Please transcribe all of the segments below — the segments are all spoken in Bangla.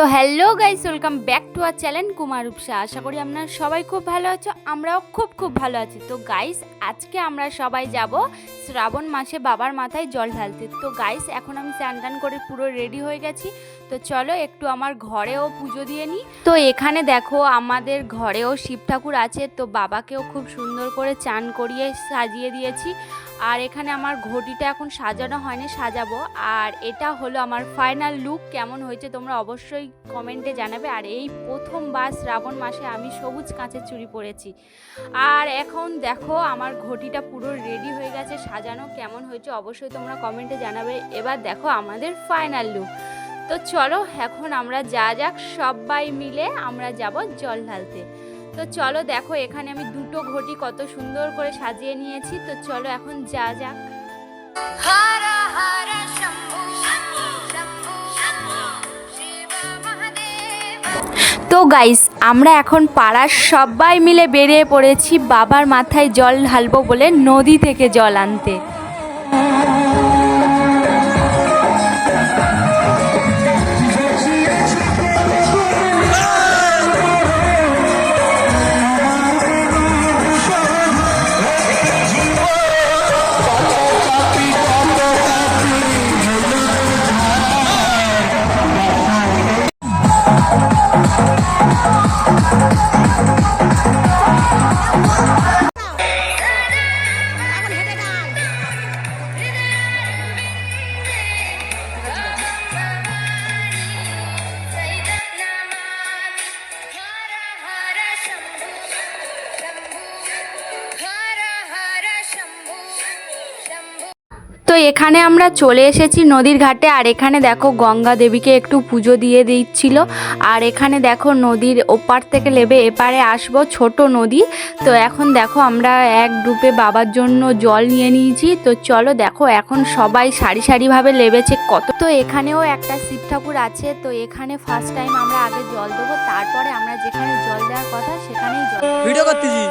So hello guys welcome back to our channel Kumar Upasa আশা করি আপনারা সবাই খুব ভালো আছো, আমরাও খুব খুব ভালো আছি। তো গাইস আজকে আমরা সবাই যাব শ্রাবণ মাসে বাবার মাথায় জল ঢালতে। তো গাইস এখন আমি স্নান টান করে পুরো রেডি হয়ে গেছি। তো চলো একটু আমার ঘরেও পুজো দিয়ে নিই। তো এখানে দেখো আমাদের ঘরেও শিব ঠাকুর আছে, তো বাবাকেও খুব সুন্দর করে চান করিয়ে সাজিয়ে দিয়েছি। আর এখানে আমার ঘটিটা এখন সাজানো হয়নি, সাজাবো। আর এটা হলো আমার ফাইনাল লুক কেমন হয়েছে তোমরা অবশ্যই কমেন্টে জানাবে। আর এই প্রথমবার শ্রাবণ মাসে আমি সবুজ কাঁচের চুরি পরেছি। আর এখন দেখো আমার ঘটিটা পুরো রেডি হয়ে গেছে, সাজানো কেমন হয়েছে অবশ্যই তোমরা কমেন্টে জানাবে। এবার দেখো আমাদের ফাইনাল লুক তো চলো এখন আমরা যা যাক সবাই মিলে আমরা যাব জল ঢালতে। তো চলো দেখো এখানে আমি দুটো ঘটি কত সুন্দর করে সাজিয়ে নিয়েছি। তো চলো এখন যা যাক। তো গাইস আমরা এখন পাড়ার সবাই মিলে বেরিয়ে পড়েছি বাবার মাথায় জল ঢালবো বলে নদী থেকে জল আনতে। তো এখানে আমরা চলে এসেছি নদীর ঘাটে, আর এখানে দেখো গঙ্গা দেবীকে একটু পুজো দিয়ে দিচ্ছিল। আর এখানে দেখো নদীর ওপার থেকে লেবে এপারে আসব ছোট নদী। তো এখন দেখো আমরা এক ডুবে বাবার জন্য জল নিয়ে নিয়েছি। তো চলো দেখো এখন সবাই সারি সারিভাবে লেবেছে কত। তো এখানেও একটা শিব ঠাকুর আছে, তো এখানে ফার্স্ট টাইম আমরা আগে জল দেবো, তারপরে আমরা যেখানে জল দেওয়ার কথা সেখানেই জল ভিডিও করতেছি।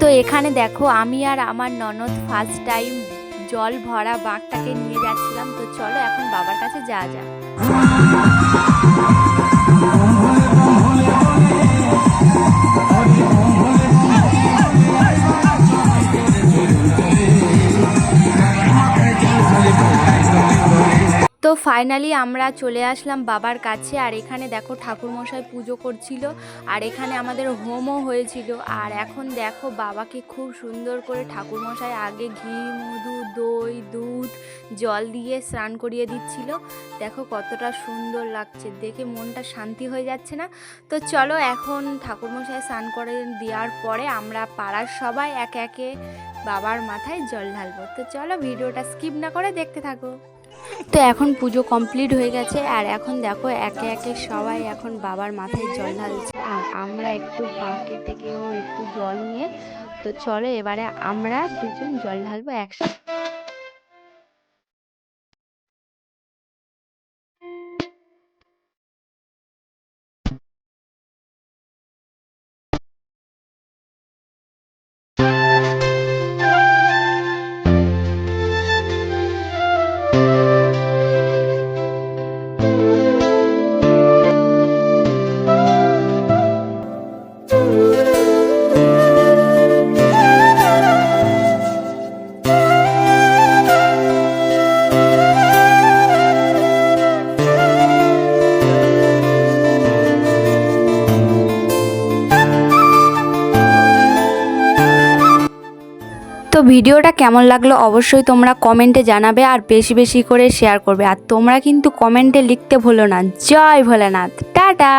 তো এখানে দেখো আমি আর আমার ননদ ফার্স্ট টাইম জল ভরা বাঘটাকে নিয়ে যাচ্ছিলাম তো চলো এখন বাবার কাছে যা যা তো ফাইনালি আমরা চলে আসলাম বাবার কাছে, আর এখানে দেখো ঠাকুরমশাই পুজো করছিল, আর এখানে আমাদের হোমও হয়েছিল। আর এখন দেখো বাবাকে খুব সুন্দর করে ঠাকুরমশাই আগে ঘি, মধু, দই, দুধ, জল দিয়ে স্নান করিয়ে দিচ্ছিল। দেখো কতটা সুন্দর লাগছে, দেখে মনটা শান্তি হয়ে যাচ্ছে না? তো চলো এখন ঠাকুরমশাই স্নান করে দেওয়ার পরে আমরা পাড়ার সবাই একে একে বাবার মাথায় জল ঢালবো। তো চলো ভিডিওটা স্কিপ না করে দেখতে থাকো। তো এখন পুজো কমপ্লিট হয়ে গেছে, আর এখন দেখো একে একে সবাই এখন বাবার মাথায় জল ঢালছে। আর আমরা একটু বাঁকে থেকেও একটু জল নিয়ে, তো চলো এবারে আমরা দুজন জল ঢালবো একসাথে। ভিডিওটা কেমন লাগল অবশ্যই তোমরা কমেন্টে জানাবে আর বেশি বেশি করে শেয়ার করবে। আর তোমরা কিন্তু কমেন্টে লিখতে ভুলো না। জয় ভোলেনাথ। টাটা!